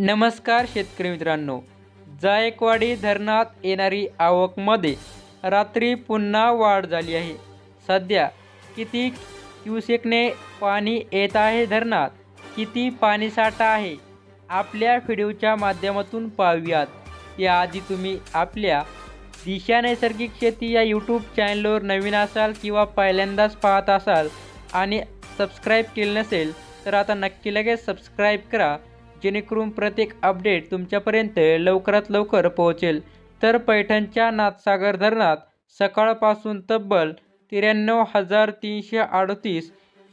नमस्कार शेतकरी मित्रांनो. जायकवाडी धरणात येणारी आवकमध्ये रात्री पुन्हा वाढ झाली आहे. सध्या किती क्युसेकने पाणी येत आहे धरणात? किती पाणीसाठा आहे? आपल्या व्हिडिओच्या माध्यमातून पाहूयात. याआधी तुम्ही आपल्या दिशा नैसर्गिक शेती या यूट्यूब चॅनलवर नवीन असाल किंवा पहिल्यांदाच पाहत असाल आणि सबस्क्राईब केलं नसेल तर आता नक्की लगेच सबस्क्राईब करा. जेणेकरून प्रत्येक अपडेट तुमच्यापर्यंत लवकरात लवकर पोहोचेल. तर पैठणच्या नाथसागर धरणात सकाळपासून तब्बल त्र्याण्णव हजार तीनशे अडतीस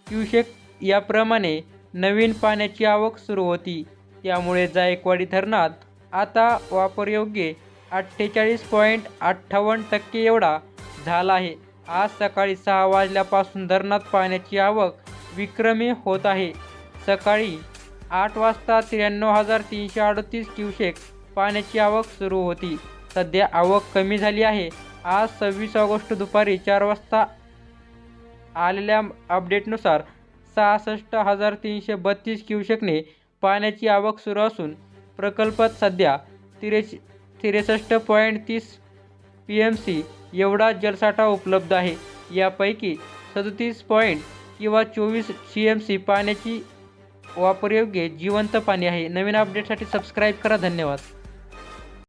क्युशेक याप्रमाणे नवीन पाण्याची आवक सुरू होती. त्यामुळे जायकवाडी धरणात आता वापरयोग्य अठ्ठेचाळीस पॉईंट अठ्ठावन्न टक्के एवढा झाला आहे. आज सकाळी सहा वाजल्यापासून धरणात पाण्याची आवक विक्रमी होत आहे. सकाळी आठ वाजता त्र्याण्णव हजार तीनशे अडतीस क्युसेक पाण्याची आवक सुरू होती. सध्या आवक कमी झाली आहे. आज सव्वीस ऑगस्ट दुपारी चार वाजता आलेल्या अपडेटनुसार सहासष्ट हजार तीनशे बत्तीस क्युसेकने पाण्याची आवक सुरू असून प्रकल्पात सध्या त्रेच त्रेसष्ट पॉईंट तीस पी एम सी एवढा जलसाठा उपलब्ध आहे. यापैकी सदतीस पॉईंट किंवा चोवीस सी एम सी पाण्याची वापरयोग्य जिवंत पाणी आहे. नवीन अपडेटसाठी सबस्क्राईब करा. धन्यवाद.